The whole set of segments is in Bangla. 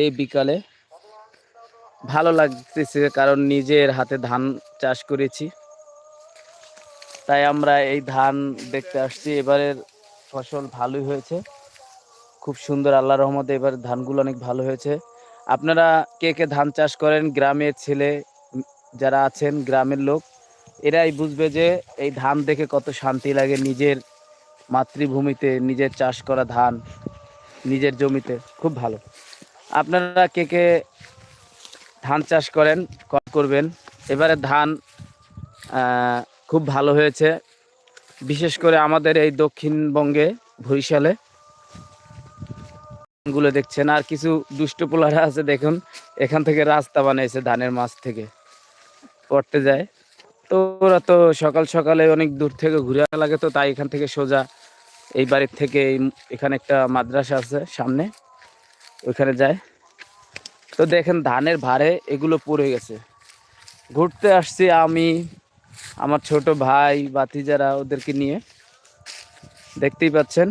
এই বিকালে ভালো লাগতেছে কারণ নিজের হাতে ধান চাষ করেছি। তাই আমরা এই ধান দেখতে আসছি। এবারের ফসল ভালোই হয়েছে। খুব সুন্দর আল্লাহ রহমতে এবার ধানগুলো অনেক ভালো হয়েছে। আপনারা কে কে ধান চাষ করেন? গ্রামের ছেলে যারা আছেন, গ্রামের লোক, এরাই বুঝবে যে এই ধান দেখে কত শান্তি লাগে নিজের মাতৃভূমিতে, নিজের চাষ করা ধান, নিজের জমিতে। খুব ভালো। আপনারা কে কে ধান চাষ করেন করবেন। এবারে ধান খুব ভালো হয়েছে। বিশেষ করে আমাদের এই দক্ষিণবঙ্গে, বরিশালে। গুলো দেখছেন, আর কিছু দুষ্ট পোলারা আছে, দেখুন, এখান থেকে রাস্তা বানিয়েছে ধানের মাছ থেকে। পড়তে যায়। তো ওরা তো সকাল সকালে অনেক দূর থেকে ঘুরে লাগে, তো তাই এখান থেকে সোজা এই বাড়ির থেকে এখানে একটা মাদ্রাসা আছে সামনে। ওইখানে যায়। তো দেখেন ধানের ভারে এগুলো পড়ে গেছে। ঘুরতে আসছি আমি, আমার ছোট ভাই বাতিজারা ওদেরকে নিয়ে। দেখতেই পাচ্ছেন।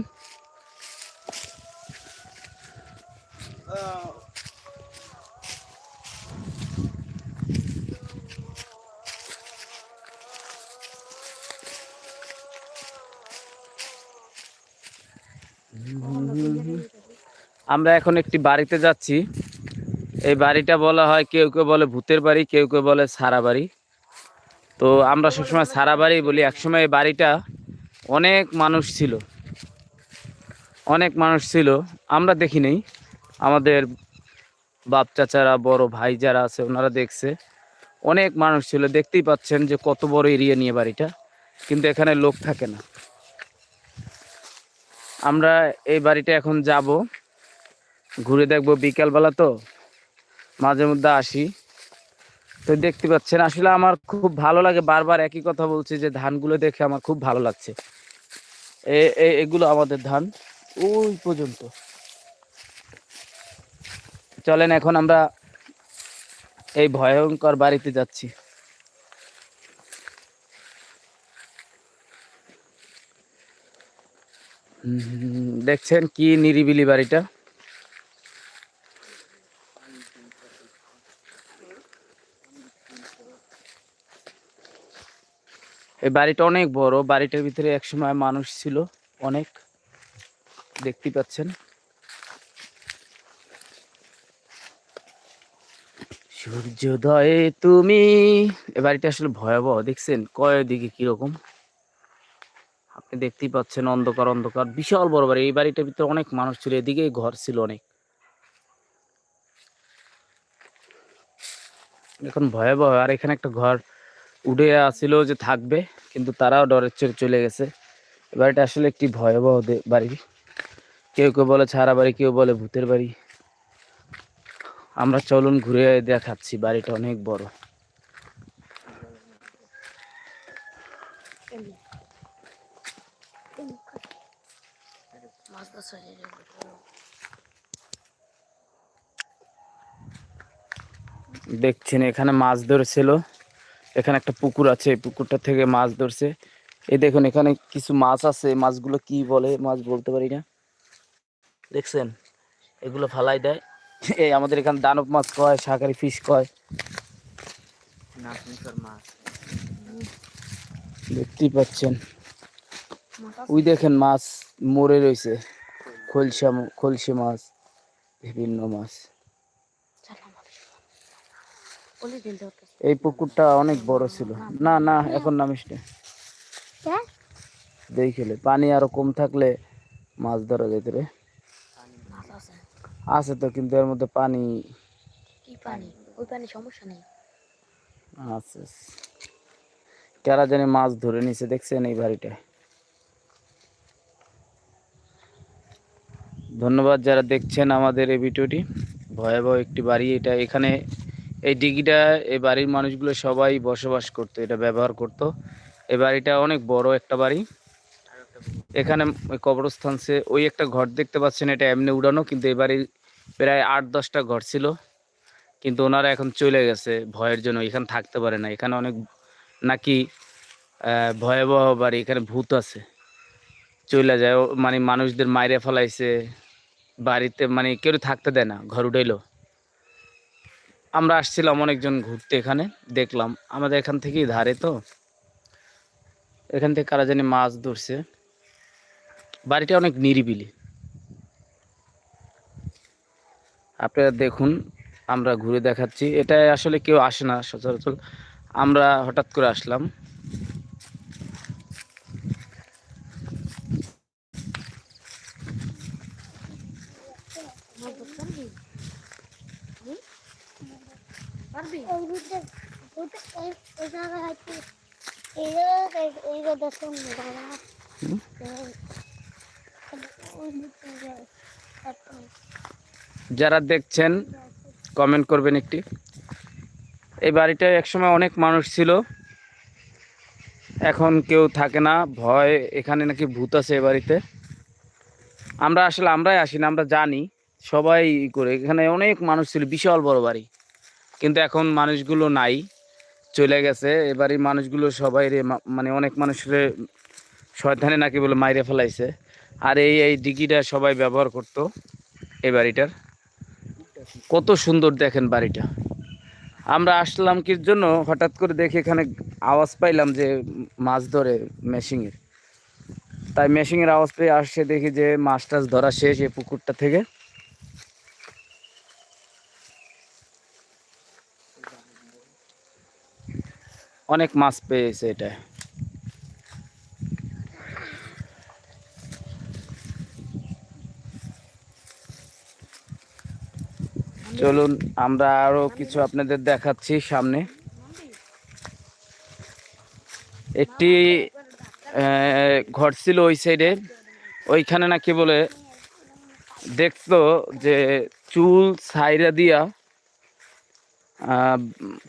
আমরা এখন একটি বাড়িতে যাচ্ছি। এই বাড়িটা বলা হয় কেউ কেউ বলে ভূতের বাড়ি, কেউ কেউ বলে সারা বাড়ি। তো আমরা সবসময় সারা বাড়ি বলি। একসময় এই বাড়িটা অনেক মানুষ ছিল। অনেক মানুষ ছিল। আমরা দেখি নেই। আমাদের বাপ চাচারা, বড় ভাই যারা আছে, ওনারা দেখছে। অনেক মানুষ ছিল। দেখতেই পাচ্ছেন যে কত বড় এরিয়া নিয়ে বাড়িটা। কিন্তু এখানে লোক থাকে না। আমরা এই বাড়িটা এখন যাব। ঘুরে দেখব বিকালবেলা তো। মাঝে মধ্যে আসি। তো দেখতে পাচ্ছেন, আসলে আমার খুব ভালো লাগে বারবার একই কথা বলছি যে ধানগুলো দেখে আমার খুব ভালো লাগছে। এগুলো আমাদের ধান। ওই পর্যন্ত। চলেন এখন আমরা এই ভয়ঙ্কর বাড়িতে যাচ্ছি। দেখছেন কি নিরিবিলি বাড়িটা। এই বাড়িটা অনেক বড়। বাড়িটার ভিতরে একসময় মানুষ ছিল, অনেক। দেখতে পাচ্ছেন। সূর্যোদয়ে তুমি। এ বাড়িটা আসলে ভয়াবহ, দেখছেন? কয় দিকে কীরকম। আপনি দেখতেই পাচ্ছেন অন্ধকার অন্ধকার। বিশাল বড় বাড়ি। এই বাড়িটার ভিতরে অনেক মানুষ ছিল এদিকে ঘর ছিল অনেক। এখন ভয়াবহ। আর এখানে একটা ঘর উঠে আসছিল যে থাকবে, কিন্তু তারাও ডরের চড়ে চলে গেছে। বাড়িটা আসলে একটি ভয়াবহ বাড়ি। কেউ কেউ বলে ছাড়া বাড়ি, কেউ বলে ভূতের বাড়ি। আমরা চলুন ঘুরে দেখাচ্ছি, বাড়িটা অনেক বড়। দেখছেন, এখানে মাছ ধরছিল। এখানে একটা পুকুর আছে পুকুরটা থেকে মাছ ধরছে। এই দেখুন এখানে কিছু মাছ আছে মাছগুলো কি বলে মাছ বলতে পারি না। দেখছেন? এগুলো ফালাই দেয়। এই আমাদের এখানে দানব মাছ কয় শাকারি ফিশ কয়। দেখতেই পাচ্ছেন। ওই দেখেন মাছ মরে রয়েছে খলসা খলসে মাছ বিভিন্ন মাছ। এই পুকুরটা অনেক বড় ছিল। না না এখন নামিস না দেখলে পানি আরও কম থাকলে মাছ ধরা যেত রে। আছে। তো কিন্তু এর মধ্যে পানি কি পানি? ওই পানি সমস্যা নেই। আছে কারা জানি মাছ ধরে নিছে দেখছেন এই বাড়িটায় ধন্যবাদ যারা দেখছেন আমাদের এই ভিডিওটি। ভয়াবহ একটি বাড়ি। এটা এখানে এই ডিগিটা, এই বাড়ির মানুষগুলো সবাই বসবাস করতো, এটা ব্যবহার করতো। এই বাড়িটা অনেক বড় একটা বাড়ি। এখানে ওই কবরস্থান সে, ওই একটা ঘর দেখতে পাচ্ছেন, এটা এমনি উড়ানো, কিন্তু এই বাড়ির প্রায় আট, দশটা ঘর ছিল। কিন্তু ওনারা এখন চলে গেছে, ভয়ের জন্য, এখানে থাকতে পারে না। এখানে অনেক নাকি ভয়াবহ বাড়ি, এখানে ভূত আছে। চলে যায় মানে মানুষদের মাইরে ফেলাইছে। বাড়িতে মানে কেউ থাকতে দেয় না, ঘর উঠাইলো। আমরা আসছিলাম অনেকজন ঘুরতে এখানে, দেখলাম। আমাদের এখান থেকেই ধারে তো। এখান থেকে কারা জানি মাছ ধরছে। বাড়িটা অনেক নিরিবিলি। আপনারা দেখুন, আমরা ঘুরে দেখাচ্ছি। এটা আসলে কেউ আসে না সচরাচর। আমরা হঠাৎ করে আসলাম মাছ ধরতে পারবি হুম? এই এই হচ্ছে এই এই দাদা যারা দেখছেন কমেন্ট করবেন একটি। এই বাড়িটায় একসময় অনেক মানুষ ছিল। এখন কেউ থাকে না ভয় এখানে নাকি ভূত আছে এ বাড়িতে। আমরা আসলে আমরাই আসি না আমরা জানি। সবাই করে এখানে অনেক মানুষ ছিল বিশাল বড় বাড়ি। কিন্তু এখন মানুষগুলো নাই, চলে গেছে। এ বাড়ির মানুষগুলো সবাই রে মানে অনেক মানুষের শয়তানে নাকি বলে মাইরে ফেলাইছে। আর এই এই ডিগিটা সবাই ব্যবহার করতো এই বাড়িটার। কত সুন্দর দেখেন বাড়িটা। আমরা আসলাম কির জন্য? হঠাৎ করে দেখি এখানে আওয়াজ পাইলাম যে মাছ ধরে মেশিংয়ের তাই মেশিংয়ের আওয়াজ পেয়ে আসছে দেখি যে মাছ টাছ ধরা শেষ এই পুকুরটা থেকে। অনেক মাছ পেয়েছে এটা। চলুন, আমরা আরও কিছু আপনাদের দেখাচ্ছি সামনে। একটি ঘর ছিল ওই সাইডে। ওইখানে নাকি বলে দেখতো যে চুল সাইরা দিয়া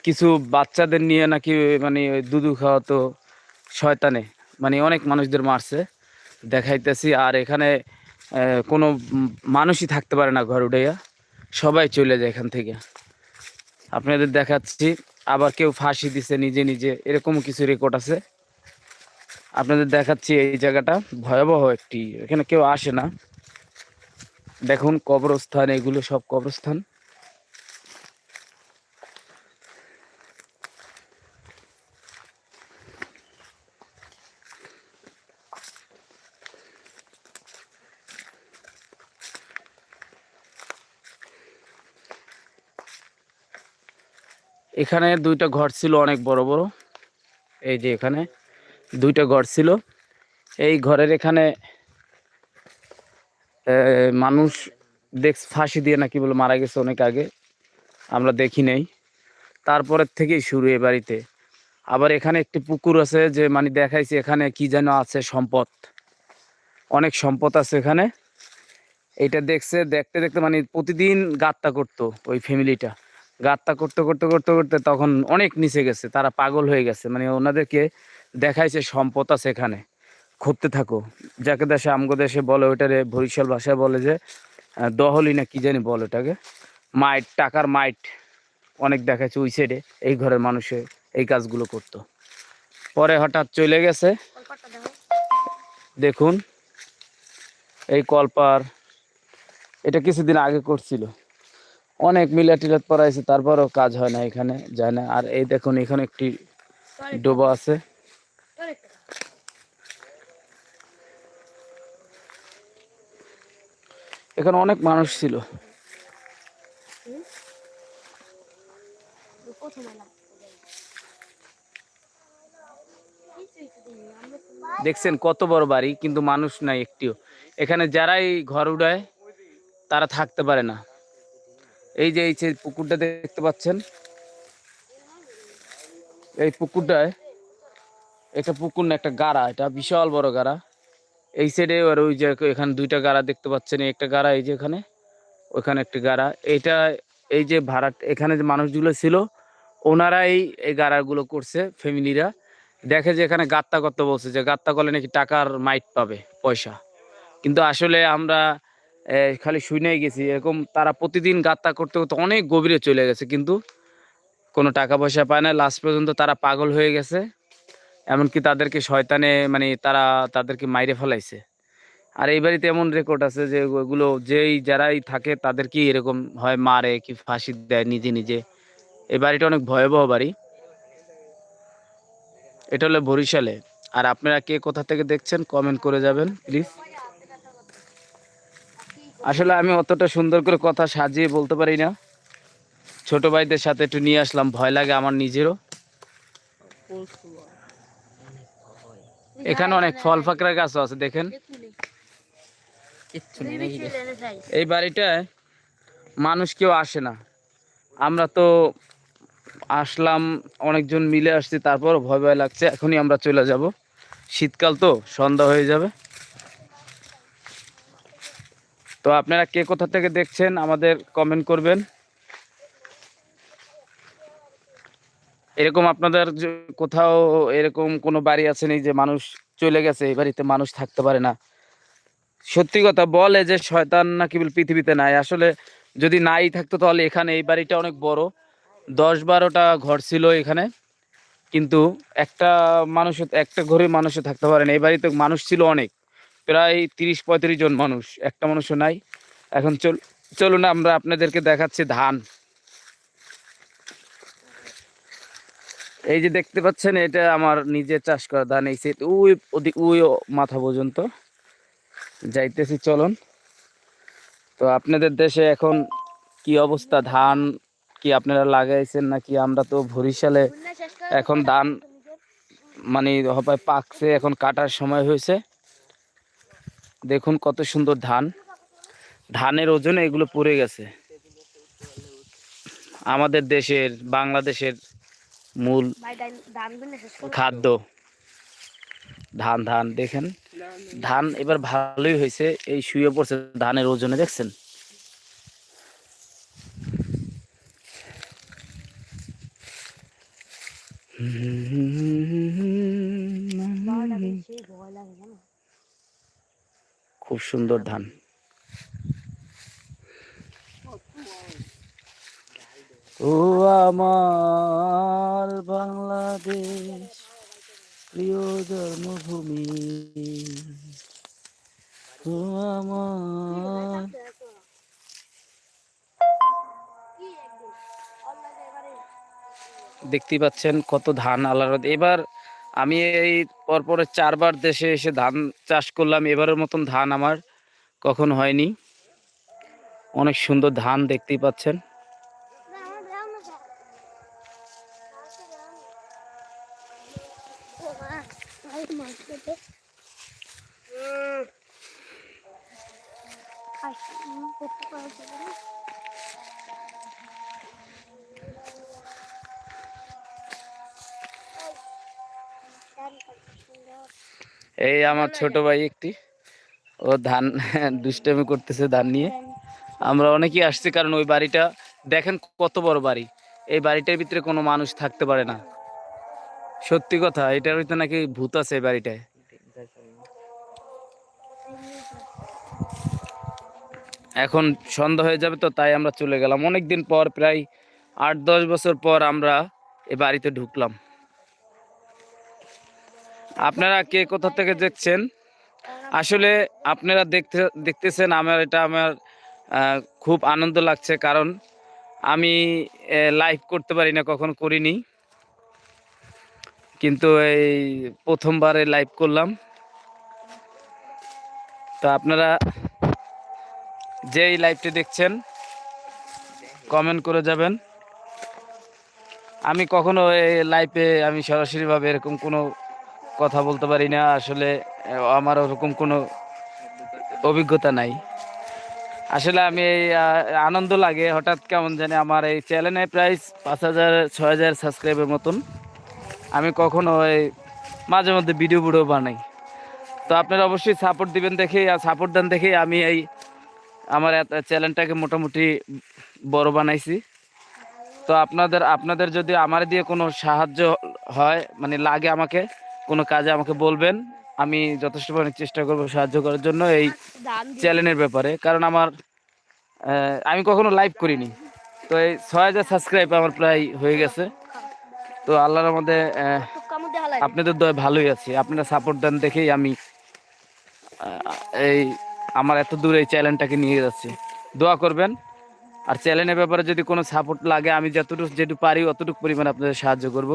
কিছু বাচ্চাদের নিয়ে নাকি মানে দুধু খাওয়াতো শয়তানে। মানে অনেক মানুষদের মারছে। দেখাইতেছি, আর এখানে কোনো মানুষই থাকতে পারে না ঘর উঠাইয়া। সবাই চলে যায় এখান থেকে। আপনাদের দেখাচ্ছি, আবার কেউ ফাঁসি দিছে নিজে নিজে, এরকম কিছু রেকর্ড আছে। আপনাদের দেখাচ্ছি এই জায়গাটা, ভয়াবহ একটি, এখানে কেউ আসে না। দেখুন কবরস্থান, এগুলো সব কবরস্থান। এখানে দুইটা ঘর ছিল অনেক বড় বড়। এই যে এখানে দুইটা ঘর ছিল। এই ঘরের এখানে মানুষ দেখ, ফাঁসি দিয়ে নাকি বলে মারা গেছে অনেক আগে। আমরা দেখি নেই। তারপরের থেকেই শুরু এ বাড়িতে। আবার এখানে একটি পুকুর আছে যে মানে দেখাইছে এখানে কি যেন আছে সম্পদ। অনেক সম্পদ আছে এখানে। এটা দেখছে, দেখতে দেখতে মানে প্রতিদিন গাত্তা করতো ওই ফ্যামিলিটা গাত্তা করতে করতে করতে করতে তখন অনেক নিচে গেছে, তারা পাগল হয়ে গেছে। মানে ওনাদেরকে দেখাইছে সম্পদ আছে এখানে খুঁজতে থাকো। যাকে দেশে, আমগো দেশে বলে, ওইটারে বরিশাল ভাষায় বলে যে দহলি না কি জানি বলে ওটাকে। মাইট, টাকার মাইট অনেক দেখাচ্ছে ওই সাইডে এই ঘরের মানুষে এই কাজগুলো করতো। পরে হঠাৎ চলে গেছে। দেখুন, এই কলপার, এটা কিছুদিন আগে করছিল। অনেক মিলা টিলাট পড়াইছে তারপরও কাজ হয় না এখানে যায় না। আর এই দেখুন এখানে একটি ডোবা আছে। এখানে অনেক মানুষ ছিল। দেখছেন কত বড় বাড়ি কিন্তু মানুষ নাই একটিও। এখানে যারাই ঘর উড়ায় তারা থাকতে পারে না। এই যে এই যে পুকুরটা দেখতে পাচ্ছেন, এই পুকুরটায় এটা পুকুর না, একটা গাড়া, এটা বিশাল বড় গাড়া। এই সাইডে আর ওই যে এখানে দুইটা গাড়া দেখতে পাচ্ছেন একটা গাড়া, এই যে এখানে, ওইখানে একটা গাড়া। এটা এই যে ভাড়া, এখানে যে মানুষগুলো ছিল, ওনারাই এই গাড়াগুলো করছে, ফ্যামিলিরা। দেখে যে এখানে গাত্তা করতে বলছে যে গাত্তা করলে নাকি টাকার মাইট পাবে, পয়সা। কিন্তু আসলে আমরা খালি শুনেই গেছি, এরকম তারা প্রতিদিন গাত্তা করতে করতে অনেক গভীরে চলে গেছে, কিন্তু কোনো টাকা পয়সা পায় না লাস্ট পর্যন্ত তারা পাগল হয়ে গেছে, এমনকি তাদেরকে শয়তানে মানে তারা তাদেরকে মাইরে ফেলাইছে। আর এই বাড়িতে এমন রেকর্ড আছে যে ওগুলো যেই, যারাই থাকে তাদেরকেই এরকম হয় মারে কি ফাঁসি দেয় নিজে নিজে। এই বাড়িটা অনেক ভয়াবহ বাড়ি। এটা হলো বরিশালে। আর আপনারা কে কোথা থেকে দেখছেন কমেন্ট করে যাবেন প্লিজ আসলে আমি অতটা সুন্দর করে কথা সাজিয়ে বলতে পারি না। ছোট ভাইদের সাথে একটু নিয়ে আসলাম ভয় লাগে আমার নিজেরও। এখানে অনেক ফল ফাকরা গাছও আছে দেখেন। এই বাড়িটায় মানুষ কেউ আসে না। আমরা তো আসলাম অনেকজন মিলে আসছি তারপর ভয় ভয় লাগছে এখনই আমরা চলে যাব। শীতকাল তো সন্ধ্যা হয়ে যাবে। তো আপনারা কে কোথা থেকে দেখছেন আমাদের কমেন্ট করবেন। এরকম আপনাদের কোথাও এরকম কোনো বাড়ি আছে নাকি যে মানুষ চলে গেছে, এই বাড়িতে মানুষ থাকতে পারে না। সত্যি কথা বলে যে শয়তান না কেবল পৃথিবীতে নাই। আসলে যদি নাই থাকতো তাহলে এখানে এই বাড়িটা অনেক বড়। দশ বারোটা ঘর ছিল এখানে। কিন্তু একটা মানুষ একটা ঘরে মানুষও থাকতে পারে না। এই বাড়িতে মানুষ ছিল অনেক। প্রায় তিরিশ পঁয়ত্রিশ জন মানুষ। একটা মানুষও নাই। এখন চল চলুন আমরা আপনাদেরকে দেখাচ্ছি ধান। এই যে দেখতে পাচ্ছেন এটা আমার নিজের চাষ করা ধান। এই সেট ওই ওদিক ওই মাথা পর্যন্ত। যাইতেছি চলুন। তো আপনাদের দেশে এখন কি অবস্থা? ধান কি আপনারা লাগাইছেন নাকি আমরা তো ভরিশালে এখন ধান মানে হবে পাকছে এখন কাটার সময় হয়েছে। দেখুন কত সুন্দর ধান। ধানের ওজনে এগুলো পড়ে গেছে। আমাদের দেশের, বাংলাদেশের মূল খাদ্য। ধান ধান, দেখেন। ধান এবার ভালোই হয়েছে, এই শুয়ে পড়ছে ধানের ওজনে, দেখছেন বারোটা বেশি ভয় লাগে জানো খুব সুন্দর ধান। ও আমার বাংলাদেশ, প্রিয় জন্মভূমি। ও আমার দেখতেই পাচ্ছেন কত ধান আলাদা এবার আমি এই পরপরে চারবার দেশে এসে ধান চাষ করলাম। এবারের মতন ধান আমার কখন হয়নি। অনেক সুন্দর ধান দেখতেই পাচ্ছেন। আমার ছোট ভাই একটি। ও ধান দুষ্টামি করতেছে ধান নিয়ে। আমরা অনেকেই আসছি কারণ ওই বাড়িটা, দেখেন কত বড় বাড়ি। এই বাড়িটার ভিতরে কোনো মানুষ থাকতে পারে না। সত্যি কথা, এটার ভিতরে নাকি ভূত আছে এই বাড়িটায়। এখন সন্ধ্যা হয়ে যাবে তো, তাই আমরা চলে গেলাম। অনেক দিন পর, প্রায় আট দশ বছর পর আমরা এই বাড়িতে ঢুকলাম। আপনারা কে কোথা থেকে দেখছেন? আসলে আপনারা দেখতে, দেখতেছেন আমার, এটা আমার খুব আনন্দ লাগছে কারণ আমি লাইভ করতে পারি না, কখন করিনি। কিন্তু এই প্রথমবারে লাইভ করলাম। তো আপনারা যেই লাইভটি দেখছেন কমেন্ট করে যাবেন। আমি কখনো এই লাইভে আমি সরাসরিভাবে এরকম কোনো কথা বলতে পারি না, আসলে আমার ওরকম কোনো অভিজ্ঞতা নাই। আসলে আমি এই আনন্দ লাগে, হঠাৎ কেমন জানি আমার এই চ্যানেলে প্রায় পাঁচ হাজার, ছয় হাজার সাবস্ক্রাইবের মতন। আমি কখনো এই মাঝে মধ্যে ভিডিও ভিডিও বানাই। তো আপনারা অবশ্যই সাপোর্ট দিবেন দেখে, আর সাপোর্ট দেন দেখে আমি এই আমার চ্যানেলটাকে মোটামুটি বড় বানাইছি। তো আপনাদের আপনাদের যদি আমার দিয়ে কোনো সাহায্য হয় মানে লাগে আমাকে কোনো কাজে আমাকে বলবেন। আমি যথেষ্ট পরিমাণে চেষ্টা করব সাহায্য করার জন্য এই চ্যানেলের ব্যাপারে। কারণ আমার আমি কখনো লাইভ করিনি। তো এই ছয় হাজার সাবস্ক্রাইব আমার প্রায় হয়ে গেছে। তো আল্লাহর হালাই আপনাদের দয় ভালোই আছে। আপনারা সাপোর্ট দেন দেখেই আমি এই আমার এত দূর এই চ্যানেলটাকে নিয়ে যাচ্ছি। দোয়া করবেন। আর চ্যানেলের ব্যাপারে যদি কোনো সাপোর্ট লাগে আমি যতটুকু যেটুকু পারি অতটুকু পরিমাণে আপনাদের সাহায্য করব।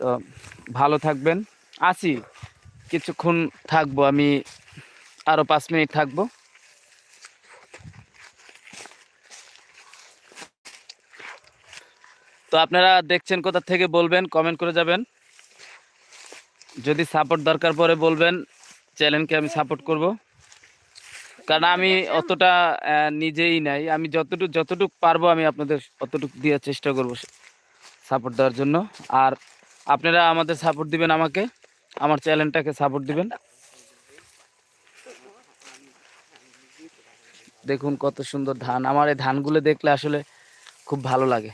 তো ভালো থাকবেন। আসি। কিছুক্ষণ থাকব, আমি আরও পাঁচ মিনিট থাকব। তো আপনারা দেখছেন কোথা থেকে বলবেন কমেন্ট করে যাবেন। যদি সাপোর্ট দরকার পরে বলবেন চ্যানেলকে আমি সাপোর্ট করব। কারণ আমি অতটা নিজেই নাই। আমি যতটুকু যতটুকু পারব আমি আপনাদের অতটুকু দেওয়ার চেষ্টা করব সাপোর্ট দেওয়ার জন্য। আর আপনারা আমাদের সাপোর্ট দিবেন আমাকে। আমার চ্যানেলটাকে সাপোর্ট দিবেন। দেখুন কত সুন্দর ধান। আমার এই ধানগুলো দেখলে আসলে খুব ভালো লাগে।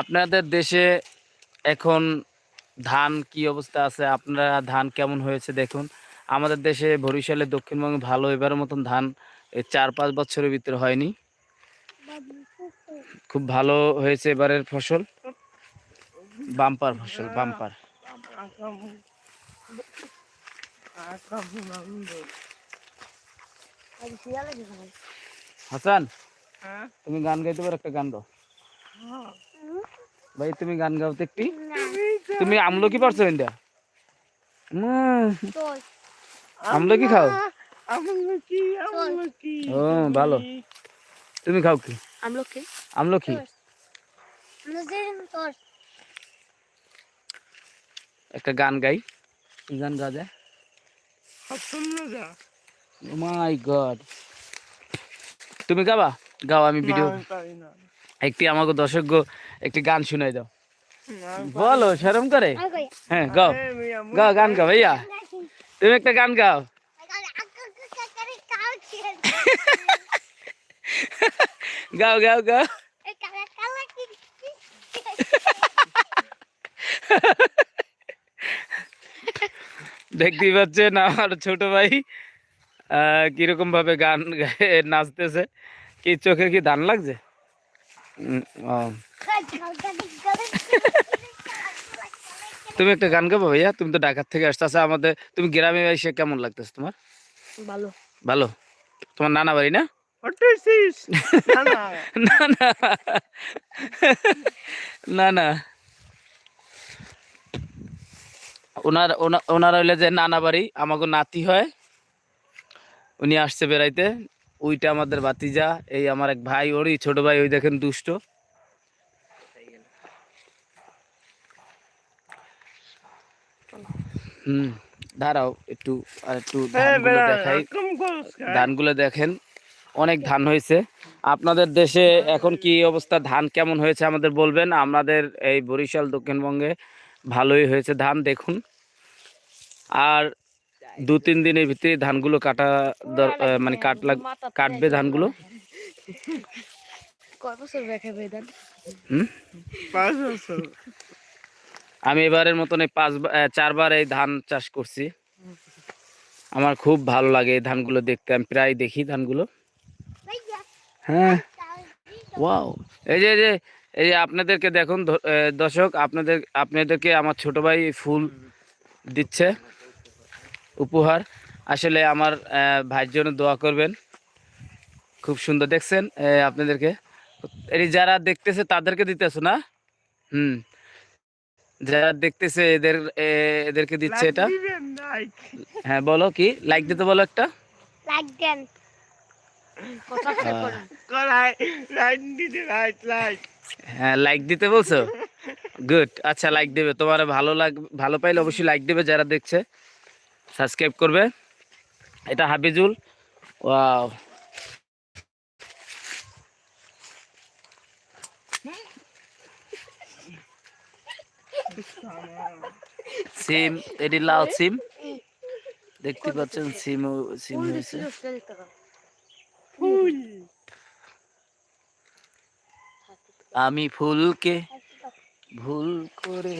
আপনাদের দেশে এখন ধান কি অবস্থা আছে? আপনারা ধান কেমন হয়েছে দেখুন। আমাদের দেশে বরিশালে দক্ষিণবঙ্গে ভালো এবারের মতন ধান চার পাঁচ বছরের ভিতরে হয়নি। খুব ভালো হয়েছে এবারের ফসল। বাম্পার ফসল বাম্পার। হাসান তুমি গান গাইতে পারো একটা গান গাও। ভাই তুমি গান গাও তো একটি। তুমি আমলকি পারছ ইন্ডিয়া? আমলকি খাও? ও ভালো। তুমি খাও কি? আমলকি? আমলকি? একটা গান গাই। কি গান গা যায় মাই গড। তুমি গাবা? গাও আমি ভিডিও একটি আমাকে দর্শক একটি গান শুনাই দাও। বলো শরম করে? হ্যাঁ গাও। গাও গান গাও ভাইয়া। তুমি একটা গান গাও করে কাউ ছিল গাও গাও কালা দেখতেই পাচ্ছেন আমার ছোট ভাই কীরকম ভাবে গান গায়ে নাচতেছে। কি চোখে কি ধান লাগছে। তুমি একটা গান গাবো ভাইয়া? তুমি তো ঢাকার থেকে আসতেছে আমাদের তুমি গ্রামে এসে কেমন লাগতেছে তোমার? ভালো। ভালো। তোমার নানা বাড়ি না? না না না না ওনার ওনার হইলে যে নানা বাড়ি আমাকে নাতি হয়। উনি আসছে বেড়াইতে। ওইটা আমাদের বাতিজা এই আমার এক ভাই ওরই ছোট ভাই ওই দেখেন দুষ্ট। হুম দাঁড়াও একটু আর একটু ধানগুলো দেখাই। ধানগুলো দেখেন। অনেক ধান হয়েছে। আপনাদের দেশে এখন কি অবস্থা? ধান কেমন হয়েছে আমাদের বলবেন? আমাদের এই বরিশাল দক্ষিণবঙ্গে ভালোই হয়েছে ধান দেখুন। আর দু তিন দিনের ভিতরে ধানগুলো কাটা দর- মানে কাটলা কাটবে ধানগুলো। আমি এবারের মতন এই পাঁচ চারবার এই ধান চাষ করছি। আমার খুব ভালো লাগে এই ধানগুলো দেখতে। আমি প্রায় দেখি ধানগুলো। হ্যাঁ। ওয়াও এই যে এই যে এই যে আপনাদেরকে দেখুন দর্শক আপনাদের আপনাদেরকে আমার ছোট ভাই ফুল দিচ্ছে উপহার। আসলে আমার আহ, ভাইয়ের জন্য দোয়া করবেন। খুব সুন্দর দেখছেন? আপনাদেরকে। এই যারা দেখতেছে তাদেরকে দিতেছো না? হুম। যারা দেখতেছে এদের এ, এদেরকে দিচ্ছে এটা? হ্যাঁ বলো কি? লাইক দিতে বলো একটা। লাইক দেন। হ্যাঁ। লাইক দিতে বলছো? গুড আচ্ছা লাইক দেবে। তোমার ভালো লাগ ভালো পাইলে অবশ্যই লাইক দেবে যারা দেখছে। সাবস্ক্রাইব করবে। এটা হাফিজুল। ওয়াও সিম এটি লাল সিম দেখতে পাচ্ছেন সিম সিম হয়েছে। আমি ফুলকে ভুল করে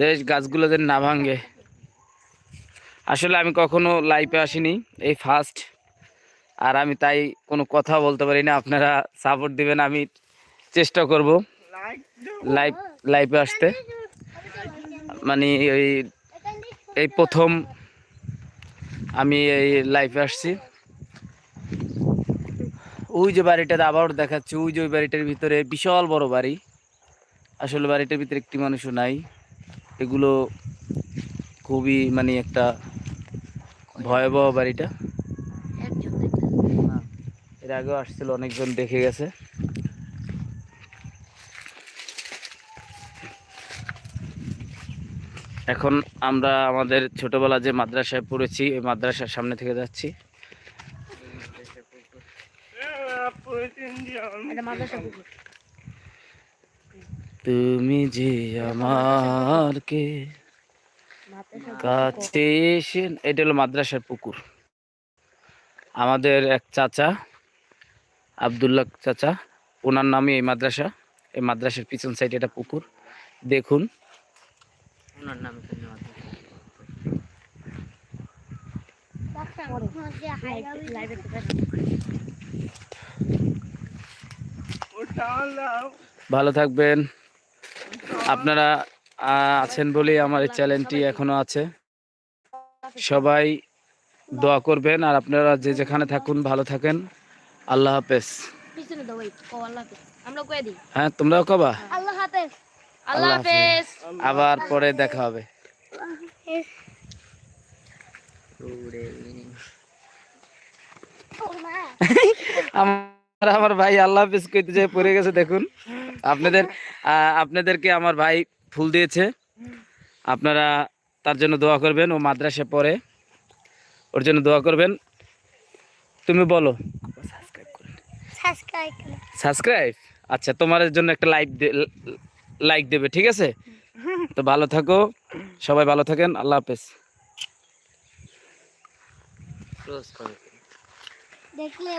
দেশ গাছগুলো যেন না ভাঙে আসলে আমি কখনো লাইফে আসিনি এই ফার্স্ট আর আমি তাই কোনো কথা বলতে পারি না আপনারা সাপোর্ট দিবেন আমি চেষ্টা করব লাইভ লাইফে আসতে মানে এই এই প্রথম আমি এই লাইফে আসছি। ওই যে বাড়িটা আবার দেখাচ্ছি ওই যে ওই বাড়িটার ভিতরে বিশাল বড় বাড়ি। আসলে বাড়িটার ভিতরে একটি মানুষও নাই। এগুলো খুবই মানে একটা ভয়াবহ বাড়িটা। এর আগেও আসছিল অনেকজন দেখে গেছে। এখন আমরা আমাদের ছোটবেলা যে মাদ্রাসায় পড়েছি, ওই মাদ্রাসার সামনে থেকে যাচ্ছি। তুমি যে আমার কে কাছে এটা হলো মাদ্রাসার পুকুর। আমাদের এক চাচা, আবদুল্লাহ চাচা, ওনার নামে এই মাদ্রাসা। এই মাদ্রাসার পিছন সাইডে এটা পুকুর। দেখুন ওনার নামে লাইভে ভালো থাকবেন। আপনারা আছেন বলেই আমার এই চ্যানেলটি এখনও আছে। সবাই দোয়া করবেন আর আপনারা যে যেখানে থাকুন ভালো থাকেন। আল্লাহ হাফেজ। হ্যাঁ তোমরাও কবা? আল্লাহ হাফেজ। আল্লাহ হাফেজ। আবার পরে দেখা হবে। আমার আমার ভাই আল্লাহ হাফেজ কইতে যে পড়ে গেছে দেখুন। আপনাদের আপনাদেরকে আমার ভাই ফুল দিয়েছে। আপনারা তার জন্য দোয়া করবেন ও মাদ্রাসে পড়ে। ওর জন্য দোয়া করবেন। তুমি বলো। সাবস্ক্রাইব সাবস্ক্রাইব আচ্ছা তোমার জন্য একটা লাইক লাইক দেবে ঠিক আছে? তো ভালো থাকো সবাই ভালো থাকেন আল্লাহ হাফেজ। দেখলে